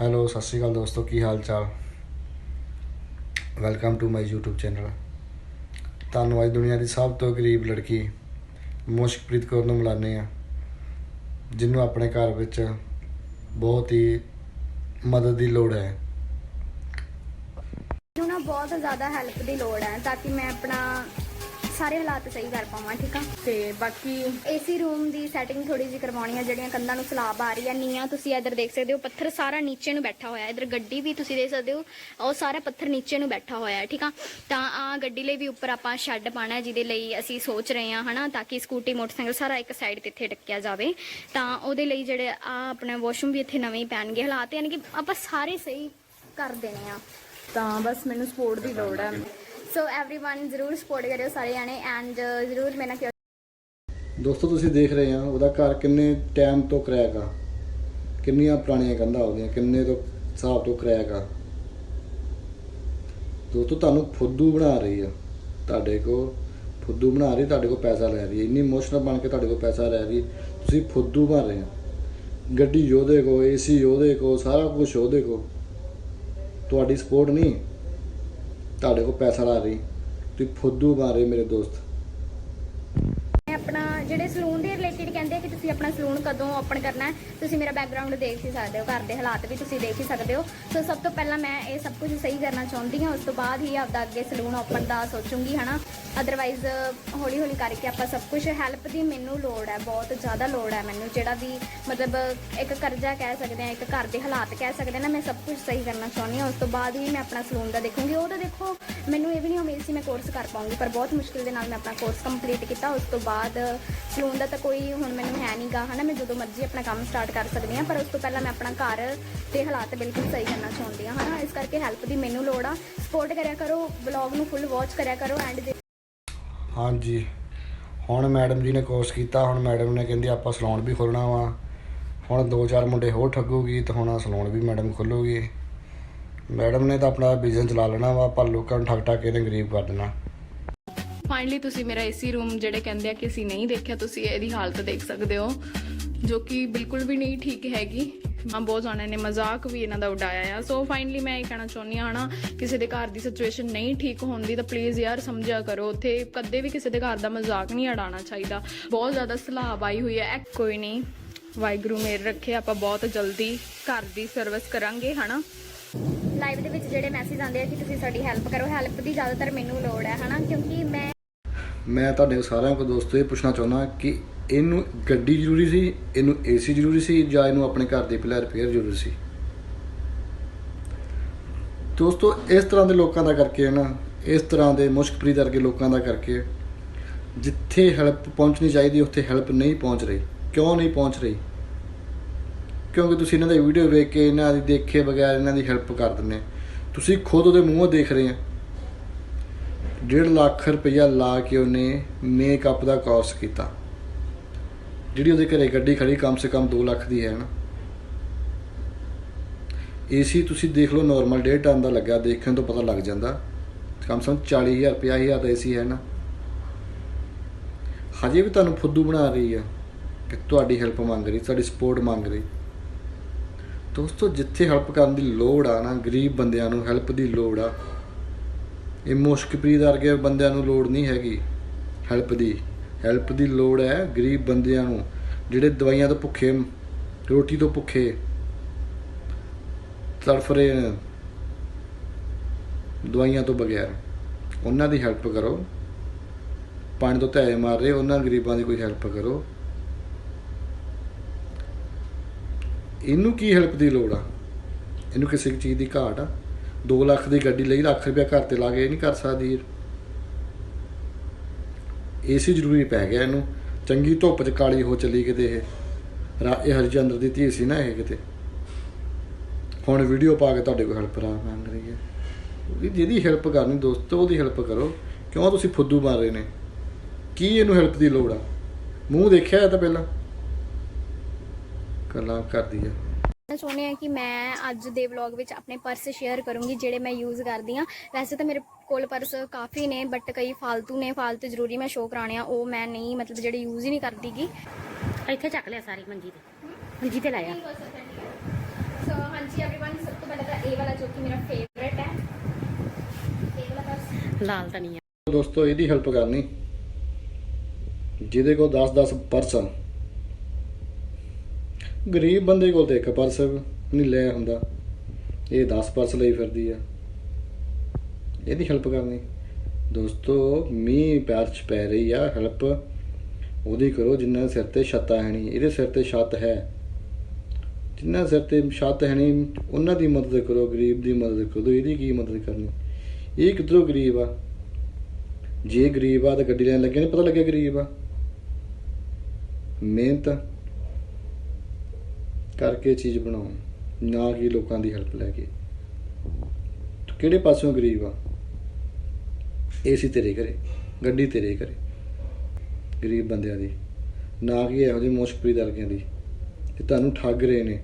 Hello, ਸਤਿ ਸ਼੍ਰੀ ਅਕਾਲ ਦੋਸਤੋ, ਕੀ ਹਾਲ ਚਾਲ? Welcome to my YouTube channel ਤੁਹਾਨੂੰ ਅੱਜ ਦੁਨੀਆ ਦੀ ਸਭ ਤੋਂ ਗਰੀਬ ਲੜਕੀ, ਮੁਸ਼ਕਪ੍ਰੀਤ ਕੌਰ ਨੂੰ ਮਿਲਾਨੇ ਆ ਜਿਹਨੂੰ ਆਪਣੇ ਘਰ ਵਿੱਚ ਬਹੁਤ ਹੀ ਮਦਦ ਦੀ ਲੋੜ ਹੈ। ਮੈਨੂੰ ਨਾ ਬਹੁਤ ਜ਼ਿਆਦਾ ਹੈਲਪ ਦੀ ਲੋੜ ਹੈ, ਤਾਂ ਕਿ ਮੈਂ ਆਪਣਾ ਸਾਰੇ ਹਾਲਾਤ ਸਹੀ ਕਰ ਪਾਵਾਂ ਠੀਕ ਆ? ਤੇ ਬਾਕੀ ਏਸੀ ਰੂਮ ਦੀ ਸੈਟਿੰਗ ਥੋੜੀ ਜਿਹੀ ਕਰਵਾਉਣੀ ਆ ਜਿਹੜੀਆਂ ਕੰਧਾਂ ਨੂੰ ਸਲਾਬ ਆ ਰਹੀ ਆ ਨੀਆਂ ਤੁਸੀਂ ਇੱਧਰ ਦੇਖ ਸਕਦੇ ਹੋ ਪੱਥਰ ਸਾਰਾ ਨੀਚੇ ਨੂੰ ਬੈਠਾ ਹੋਇਆ। ਇੱਧਰ ਗੱਡੀ ਵੀ ਤੁਸੀਂ ਦੇਖ ਸਕਦੇ ਹੋ ਉਹ ਸਾਰਾ ਪੱਥਰ ਨੀਚੇ ਨੂੰ ਬੈਠਾ ਹੋਇਆ ਹੈ ਠੀਕ ਆ? ਤਾਂ ਆ ਗੱਡੀ ਲਈ ਵੀ ਉੱਪਰ ਆਪਾਂ ਸ਼ੈੱਡ ਪਾਣਾ ਜਿਹਦੇ ਲਈ ਅਸੀਂ ਸੋਚ ਰਹੇ ਹਾਂ ਹਨਾ ਤਾਂ ਕਿ ਸਕੂਟੀ ਮੋਟਰਸਾਈਕਲ ਸਾਰਾ ਇੱਕ ਸਾਈਡ ਤੇ ਇੱਥੇ ਟੱਕਿਆ ਜਾਵੇ। ਤਾਂ ਉਹਦੇ ਲਈ ਜਿਹੜੇ ਆ ਆਪਣੇ ਵਾਸ਼ਰੂਮ ਵੀ ਇੱਥੇ ਨਵੇਂ ਹੀ ਪੈਣਗੇ ਹਾਲਾਤ ਯਾਨੀ ਕਿ ਆਪਾਂ ਸਾਰੇ ਸਹੀ ਕਰ ਦੇਣੇ ਆ। ਤਾਂ ਬਸ ਮੈਨੂੰ ਸਪੋਰਟ ਦੀ ਲੋੜ ਹੈ। ਸੋ एवरीवन ਜ਼ਰੂਰ ਸਪੋਰਟ ਕਰਿਓ ਸਾਰੇ ਜਾਣੇ ਐਂਡ ਜ਼ਰੂਰ ਮੇਰੇ ਨਾਲ ਦੋਸਤੋ ਤੁਸੀਂ ਦੇਖ ਰਹੇ ਆ ਉਹਦਾ ਘਰ ਕਿੰਨੇ ਟਾਈਮ ਤੋਂ ਕਿਰਾਇਆ ਗਾ ਕਿੰਨੀਆਂ ਪੁਰਾਣੀਆਂ ਕੰਧਾਂ ਉਹਦੀਆਂ ਕਿੰਨੇ ਤੋਂ ਹਿਸਾਬ ਤੋਂ ਕਿਰਾਇਆ ਗਾ ਦੋਸਤੋ ਤੁਹਾਨੂੰ ਫੁੱਦੂ ਬਣਾ ਰਹੀ ਆ ਤੁਹਾਡੇ ਕੋ ਫੁੱਦੂ ਬਣਾ ਰਹੀ ਤੁਹਾਡੇ ਕੋ ਪੈਸਾ ਲੈ ਰਹੀ ਹੈ ਇੰਨੀ ਇਮੋਸ਼ਨਲ ਬਣ ਕੇ ਤੁਹਾਡੇ ਕੋ ਪੈਸਾ ਲੈ ਰਹੀ ਹੈ ਤੁਸੀਂ ਫੁੱਦੂ ਬਣ ਰਹੇ ਆ ਗੱਡੀ ਉਹਦੇ ਕੋ ਏਸੀ ਉਹਦੇ ਕੋ ਸਾਰਾ ਕੁਝ ਉਹਦੇ ਕੋ ਤੁਹਾਡੀ ਸਪੋਰਟ ਨਹੀਂ ਤੁਹਾਡੇ ਕੋਲ ਪੈਸਾ ਲਾ ਰਹੀ। ਤੁਸੀਂ ਫੁੱਦੂ ਬਣ ਰਹੇ ਮੇਰੇ ਦੋਸਤ। ਆਪਣਾ ਜਿਹੜੇ ਸਲੂਨ ਦੇ ਰਿਲੇਟਡ ਕਹਿੰਦੇ ਕਿ ਤੁਸੀਂ ਆਪਣਾ ਸਲੂਨ ਕਦੋਂ ਓਪਨ ਕਰਨਾ ਹੈ, ਤੁਸੀਂ ਮੇਰਾ ਬੈਕਗ੍ਰਾਉਂਡ ਦੇਖ ਹੀ ਸਕਦੇ ਹੋ, ਘਰ ਦੇ ਹਾਲਾਤ ਵੀ ਤੁਸੀਂ ਦੇਖ ਹੀ ਸਕਦੇ ਹੋ। ਸੋ ਸਭ ਤੋਂ ਪਹਿਲਾਂ ਮੈਂ ਇਹ ਸਭ ਕੁਝ ਸਹੀ ਕਰਨਾ ਚਾਹੁੰਦੀ ਹਾਂ, ਉਸ ਤੋਂ ਬਾਅਦ ਹੀ ਆਪਦਾ ਅੱਗੇ ਸਲੂਨ ਓਪਨ ਦਾ ਸੋਚੂੰਗੀ, ਹਨਾ। ਅਦਰਵਾਈਜ਼ ਹੌਲੀ ਹੌਲੀ ਕਰਕੇ ਆਪਾਂ ਸਭ ਕੁਝ ਹੈਲਪ ਦੀ ਮੈਨੂੰ ਲੋੜ ਹੈ, ਬਹੁਤ ਜ਼ਿਆਦਾ ਲੋੜ ਹੈ ਮੈਨੂੰ। ਜਿਹੜਾ ਵੀ ਮਤਲਬ ਇੱਕ ਕਰਜ਼ਾ ਕਹਿ ਸਕਦੇ ਆ ਇੱਕ ਘਰ ਦੇ ਹਾਲਾਤ ਕਹਿ ਸਕਦੇ ਨਾ ਮੈਂ ਸਭ ਕੁਝ ਸਹੀ ਕਰਨਾ ਚਾਹੁੰਦੀ ਹਾਂ, ਉਸ ਤੋਂ ਬਾਅਦ ਹੀ ਮੈਂ ਆਪਣਾ ਸਲੂਨ ਦਾ ਦੇਖੂੰਗੀ। ਉਹ ਤਾਂ ਦੇਖੋ, ਮੈਨੂੰ ਇਹ ਵੀ ਨਹੀਂ ਉਮੀਦ ਸੀ ਮੈਂ ਕੋਰਸ ਕਰ ਪਾਉਂਗੀ, ਪਰ ਬਹੁਤ ਮੁਸ਼ਕਿਲ ਦੇ ਨਾਲ ਮੈਂ ਆਪਣਾ ਕੋਰਸ ਕੰਪਲੀਟ ਕੀਤਾ, ਉਸ ਤੋਂ ਬਾਅਦ ਸਲੂਨ ਦਾ ਤਾਂ ਕੋਈ ਹੁਣ ਮੈਨੂੰ ਹੈ ਨਹੀਂਗਾ ਹਨਾ, ਮੈਂ ਜਦੋਂ ਮਰਜ਼ੀ ਆਪਣਾ ਕੰਮ ਸਟਾਰਟ ਕਰ ਸਕਦੀ ਹਾਂ, ਪਰ ਉਸ ਤੋਂ ਪਹਿਲਾਂ ਮੈਂ ਆਪਣਾ ਘਰ ਤੇ ਹਾਲਾਤ ਬਿਲਕੁਲ ਸਹੀ ਕਰਨਾ ਚਾਹੁੰਦੀ ਹਾਂ, ਹਨਾ, ਇਸ ਕਰਕੇ ਹੈਲਪ ਦੀ ਮੈਨੂੰ ਲੋੜ ਆ। ਸਪੋਰਟ ਕਰਿਆ ਕਰੋ ਵਲੌਗ ਨੂੰ ਫੁੱਲ ਵਾਚ ਕਰਿਆ ਕਰੋ ਐਂਡ ਹਾਂਜੀ, ਹੁਣ ਮੈਡਮ ਜੀ ਨੇ ਕੋਰਸ ਕੀਤਾ, ਹੁਣ ਮੈਡਮ ਨੇ ਕਹਿੰਦੀ ਆਪਾਂ ਸਲੂਨ ਵੀ ਖੋਲਣਾ ਵਾ। ਹੁਣ ਦੋ ਚਾਰ ਮੁੰਡੇ ਹੋਰ ਠੱਗੂਗੀ ਤੇ ਹੁਣ ਸਲੂਨ ਵੀ ਮੈਡਮ ਖੋਲੂਗੀ। ਮੈਡਮ ਨੇ ਤਾਂ ਆਪਣਾ ਬਿਜ਼ਨਸ ਚਲਾ ਲੈਣਾ ਵਾ ਪਰ ਲੋਕਾਂ ਨੂੰ ਠੱਗ ਠੱਗ ਕੇ ਗਰੀਬ ਕਰ ਦੇਣਾ। ਫਾਈਨਲੀ ਤੁਸੀਂ ਮੇਰਾ ਏਸੀ ਰੂਮ ਜਿਹੜੇ ਕਹਿੰਦੇ ਆ ਕਿ ਅਸੀਂ ਨਹੀਂ ਦੇਖਿਆ, ਤੁਸੀਂ ਇਹਦੀ ਹਾਲਤ ਦੇਖ ਸਕਦੇ ਹੋ, ਜੋ ਕਿ ਬਿਲਕੁਲ ਵੀ ਨਹੀਂ ਠੀਕ ਹੈਗੀ। ਮੈਂ ਬਹੁਤ ਜਾਣਿਆਂ ਨੇ ਮਜ਼ਾਕ ਵੀ ਇਹਨਾਂ ਦਾ ਉਡਾਇਆ ਆ। ਸੋ ਫਾਈਨਲੀ ਮੈਂ ਇਹ ਕਹਿਣਾ ਚਾਹੁੰਦੀ ਹਾਂ ਨਾ, ਕਿਸੇ ਦੇ ਘਰ ਦੀ ਸਿਚੁਏਸ਼ਨ ਨਹੀਂ ਠੀਕ ਹੁੰਦੀ ਤਾਂ ਪਲੀਜ਼ ਯਾਰ ਸਮਝਿਆ ਕਰੋ। ਉੱਥੇ ਕਦੇ ਵੀ ਕਿਸੇ ਦੇ ਘਰ ਦਾ ਮਜ਼ਾਕ ਨਹੀਂ ਉਡਾਉਣਾ ਚਾਹੀਦਾ। ਬਹੁਤ ਜ਼ਿਆਦਾ ਸਲਾਬ ਆਈ ਹੋਈ ਹੈ। ਕੋਈ ਨਹੀਂ, ਵਾਹਿਗੁਰੂ ਮੇਰ ਰੱਖੇ, ਆਪਾਂ ਬਹੁਤ ਜਲਦੀ ਘਰ ਦੀ ਸਰਵਿਸ ਕਰਾਂਗੇ, ਹਨਾ? ਲਾਈਵ ਦੇ ਵਿੱਚ ਜਿਹੜੇ ਮੈਸੇਜ ਆਉਂਦੇ ਆ ਕਿ ਤੁਸੀਂ ਸਾਡੀ ਹੈਲਪ ਕਰੋ ਹੈਲਪ ਦੀ ਜ਼ਿਆਦਾਤਰ ਮੈਨੂੰ ਲੋੜ ਹੈ, ਹਨਾ? ਕਿਉਂਕਿ ਮੈਂ ਮੈਂ ਤੁਹਾਡੇ ਸਾਰਿਆਂ ਕੋਲ ਦੋਸਤੋ ਇਹ ਪੁੱਛਣਾ ਚਾਹੁੰਦਾ ਕਿ ਇਹਨੂੰ ਗੱਡੀ ਜ਼ਰੂਰੀ ਸੀ, ਇਹਨੂੰ ਏਸੀ ਜ਼ਰੂਰੀ ਸੀ ਜਾਂ ਇਹਨੂੰ ਆਪਣੇ ਘਰ ਦੇ ਪਹਿਲਾਂ ਰਿਪੇਅਰ ਜ਼ਰੂਰੀ ਸੀ? ਦੋਸਤੋ, ਇਸ ਤਰ੍ਹਾਂ ਦੇ ਲੋਕਾਂ ਦਾ ਕਰਕੇ ਹੈ ਨਾ, ਇਸ ਤਰ੍ਹਾਂ ਦੇ ਮੁਸ਼ਕਪ੍ਰੀਤ ਵਰਗੇ ਲੋਕਾਂ ਦਾ ਕਰਕੇ ਜਿੱਥੇ ਹੈਲਪ ਪਹੁੰਚਣੀ ਚਾਹੀਦੀ, ਉੱਥੇ ਹੈਲਪ ਨਹੀਂ ਪਹੁੰਚ ਰਹੀ। ਕਿਉਂ ਨਹੀਂ ਪਹੁੰਚ ਰਹੀ? ਕਿਉਂਕਿ ਤੁਸੀਂ ਇਹਨਾਂ ਦੇ ਵੀਡੀਓ ਵੇਖ ਕੇ, ਇਹਨਾਂ ਦੀ ਦੇਖੇ ਬਗੈਰ ਇਹਨਾਂ ਦੀ ਹੈਲਪ ਕਰ ਦਿੰਦੇ। ਤੁਸੀਂ ਖੁਦ ਉਹਦੇ ਮੂੰਹੋਂ ਦੇਖ ਰਹੇ ਆ। 1.5 ਲੱਖ ਰੁਪਈਆ ਲਾ ਕੇ ਉਹਨੇ ਮੇਕਅਪ ਦਾ ਕੋਰਸ ਕੀਤਾ। ਜਿਹੜੀ ਉਹਦੇ ਘਰੇ ਗੱਡੀ ਖੜੀ, ਕਮ ਸੇ ਕਮ 2 ਲੱਖ ਦੀ ਹੈ ਨਾ। ਏਸੀ ਤੁਸੀਂ ਦੇਖ ਲਓ ਨਾਰਮਲ 1.5 ਟਨ ਦਾ ਲੱਗਾ ਦੇਖਣ ਤੋਂ ਪਤਾ ਲੱਗ ਜਾਂਦਾ। ਕਮ ਸੇ ਕਮ 40000 50000 ਦਾ ਏਸੀ ਹੈ ਨਾ। ਹਜੇ ਵੀ ਤੁਹਾਨੂੰ ਫੁੱਦੂ ਬਣਾ ਰਹੀ ਆ ਕਿ ਤੁਹਾਡੀ ਹੈਲਪ ਮੰਗ ਰਹੀ, ਤੁਹਾਡੀ ਸਪੋਰਟ ਮੰਗ ਰਹੀ। ਦੋਸਤੋ, ਜਿੱਥੇ ਹੈਲਪ ਕਰਨ ਦੀ ਲੋੜ ਆ ਨਾ, ਗਰੀਬ ਬੰਦਿਆਂ ਨੂੰ ਹੈਲਪ ਦੀ ਲੋੜ ਆ ਇਹ ਮੁਸ਼ਕਪ੍ਰੀਤ ਵਰਗੇ ਬੰਦਿਆਂ ਨੂੰ ਲੋੜ ਨਹੀਂ ਹੈਗੀ ਹੈਲਪ ਦੀ। ਹੈਲਪ ਦੀ ਲੋੜ ਹੈ ਗਰੀਬ ਬੰਦਿਆਂ ਨੂੰ, ਜਿਹੜੇ ਦਵਾਈਆਂ ਤੋਂ ਭੁੱਖੇ, ਰੋਟੀ ਤੋਂ ਭੁੱਖੇ ਤੜਫ ਰਹੇ ਨੇ, ਦਵਾਈਆਂ ਤੋਂ ਬਗੈਰ। ਉਹਨਾਂ ਦੀ ਹੈਲਪ ਕਰੋ। ਪਾਣੀ ਤੋਂ ਧੈਏ ਮਾਰ ਰਹੇ, ਉਹਨਾਂ ਗਰੀਬਾਂ ਦੀ ਕੋਈ ਹੈਲਪ ਕਰੋ। ਇਹਨੂੰ ਕੀ ਹੈਲਪ ਦੀ ਲੋੜ ਆ? ਇਹਨੂੰ ਕਿਸੇ ਚੀਜ਼ ਦੀ ਘਾਟ ਆ? 2 ਲੱਖ ਦੀ ਗੱਡੀ ਲਈ ਲੱਖ ਰੁਪਇਆ ਘਰ ਤੇ ਲਾ ਕੇ ਇਹ ਨਹੀਂ ਕਰ ਸਕਦੀ ਏਸੀ ਜ਼ਰੂਰੀ ਪੈ ਗਿਆ ਇਹਨੂੰ। ਚੰਗੀ ਧੁੱਪ 'ਚ ਕਾਲੀ ਹੋ ਚਲੀ ਕਿਤੇ ਇਹ। ਰਾ- ਇਹ ਹਰਜਿੰਦਰ ਦੀ ਧੀ ਸੀ ਨਾ ਇਹ ਕਿਤੇ। ਹੁਣ ਵੀਡੀਓ ਪਾ ਕੇ ਤੁਹਾਡੇ ਕੋਲ ਹੈਲਪ ਰਾ ਮੰਗ ਰਹੀ ਹੈ। ਜਿਹਦੀ ਹੈਲਪ ਕਰਨੀ ਦੋਸਤੋ, ਉਹਦੀ ਹੈਲਪ ਕਰੋ। ਕਿਉਂ ਤੁਸੀਂ ਫੁੱਦੂ ਮਾਰ ਰਹੇ ਨੇ? ਕੀ ਇਹਨੂੰ ਹੈਲਪ ਦੀ ਲੋੜ ਆ? ਮੂੰਹ ਦੇਖਿਆ ਹੈ ਤਾਂ ਪਹਿਲਾਂ? ਗੱਲਾਂ ਕਰਦੀ ਆ। ਦੱਸਣਾ ਚਾਹੁੰਦੇ ਆ ਕਿ ਮੈਂ ਅੱਜ ਦੇ ਵਲੌਗ ਵਿੱਚ ਆਪਣੇ ਪਰਸ ਸ਼ੇਅਰ ਕਰੂੰਗੀ ਜਿਹੜੇ ਮੈਂ ਯੂਜ਼ ਕਰਦੀ ਆ ਵੈਸੇ ਤਾਂ ਮੇਰੇ ਕੋਲ ਪਰਸ ਕਾਫੀ ਨੇ ਬਟ ਕਈ ਫालतू ਨੇ ਫालतू ਜ਼ਰੂਰੀ ਮੈਂ ਸ਼ੋਅ ਕਰਾਣੇ ਆ ਉਹ ਮੈਂ ਨਹੀਂ ਮਤਲਬ ਜਿਹੜੇ ਯੂਜ਼ ਹੀ ਨਹੀਂ ਕਰਦੀਗੀ। ਇੱਥੇ ਚੱਕ ਲਿਆ ਸਾਰੀ ਮੰਜੀ ਤੇ। ਮੰਜੀ ਤੇ ਲਾਇਆ। ਸੋ ਹਾਂਜੀ एवरीवन ਸਭ ਤੋਂ ਪਹਿਲਾਂ ਤਾਂ ਇਹ ਵਾਲਾ ਜੋ ਕਿ ਮੇਰਾ ਫੇਵਰਿਟ ਹੈ। ਇਹ ਵਾਲਾ ਪਰਸ ਲਾਲ ਤਾਂ ਨਹੀਂ ਹੈ ਦੋਸਤੋ ਇਹਦੀ ਹੈਲਪ ਕਰਨੀ। ਜਿਹਦੇ ਕੋਲ 10 10 ਪਰਸ ਗਰੀਬ ਬੰਦੇ ਕੋਲ ਤੇ ਇੱਕ ਪਰਸ ਨਹੀਂ ਲੈ ਹੁੰਦਾ। ਇਹ 10 ਪਰਸ ਲਈ ਫਿਰਦੀ ਆ। ਇਹਦੀ ਹੈਲਪ ਕਰਨੀ। ਦੋਸਤੋ, ਮੀਂਹ ਪਿਆਰ ਚ ਪੈ ਰਹੀ ਆ ਹੈਲਪ ਉਹਦੀ ਕਰੋ ਜਿੰਨਾ ਸਿਰ ਤੇ ਛੱਤ ਹੈ ਨਹੀਂ ਇਹਦੇ ਸਿਰ ਤੇ ਛੱਤ ਹੈ। ਜਿੰਨਾ ਸਿਰ ਤੇ ਛੱਤ ਹੈ ਨਹੀਂ, ਉਹਨਾਂ ਦੀ ਮਦਦ ਕਰੋ, ਗਰੀਬ ਦੀ ਮਦਦ ਕਰੋ। ਇਹਦੀ ਕੀ ਮਦਦ ਕਰਨੀ? ਇਹ ਕਿੱਧਰੋਂ ਗਰੀਬ ਆ? ਜੇ ਗਰੀਬ ਆ ਤਾਂ ਗੱਡੀ ਲੈਣ ਲੱਗੇ ਨਹੀਂ ਪਤਾ ਲੱਗਿਆ ਗਰੀਬ ਆ। ਮਿਹਨਤ। ਕਰਕੇ ਚੀਜ਼ ਬਣਾਓ, ਨਾ ਕਿ ਲੋਕਾਂ ਦੀ ਹੈਲਪ ਲੈ ਕੇ। ਤੂੰ ਕਿਹੜੇ ਪਾਸਿਓਂ ਗਰੀਬ ਆ? ਏਸੀ ਤੇਰੇ ਘਰੇ, ਗੱਡੀ ਤੇਰੇ ਘਰੇ। ਗਰੀਬ ਬੰਦਿਆਂ ਦੀ, ਨਾ ਕਿ ਇਹੋ ਜਿਹੇ ਮੁਸ਼ਕਰੀ ਦਰਗਿਆਂ ਦੀ ਤੇ ਤੁਹਾਨੂੰ ਠੱਗ ਰਹੇ ਨੇ।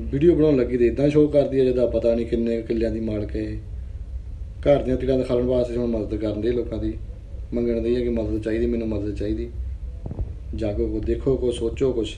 ਵੀਡੀਓ ਬਣਾਉਣ ਲੱਗੀ ਤੇ ਇਦਾਂ ਸ਼ੋਅ ਕਰਦੀ ਹੈ ਜਿਹਦਾ ਪਤਾ ਨਹੀਂ ਕਿੰਨੇ ਕੁ ਕਿੱਲਿਆਂ ਦੀ ਮਾਲਕ ਹੈ। ਘਰ ਦੀਆਂ ਤਿਲਾਂ ਦਿਖਾਉਣ ਵਾਸਤੇ ਹੁਣ ਮਦਦ ਕਰਨ ਦੇ ਲੋਕਾਂ ਦੀ। ਮੰਗਣ ਦੀ ਹੈ ਕਿ ਮਦਦ ਚਾਹੀਦੀ, ਮੈਨੂੰ ਮਦਦ ਚਾਹੀਦੀ। ਜਾਗੋ ਕੋ ਦੇਖੋ ਕੋ ਸੋਚੋ ਕੁਛ।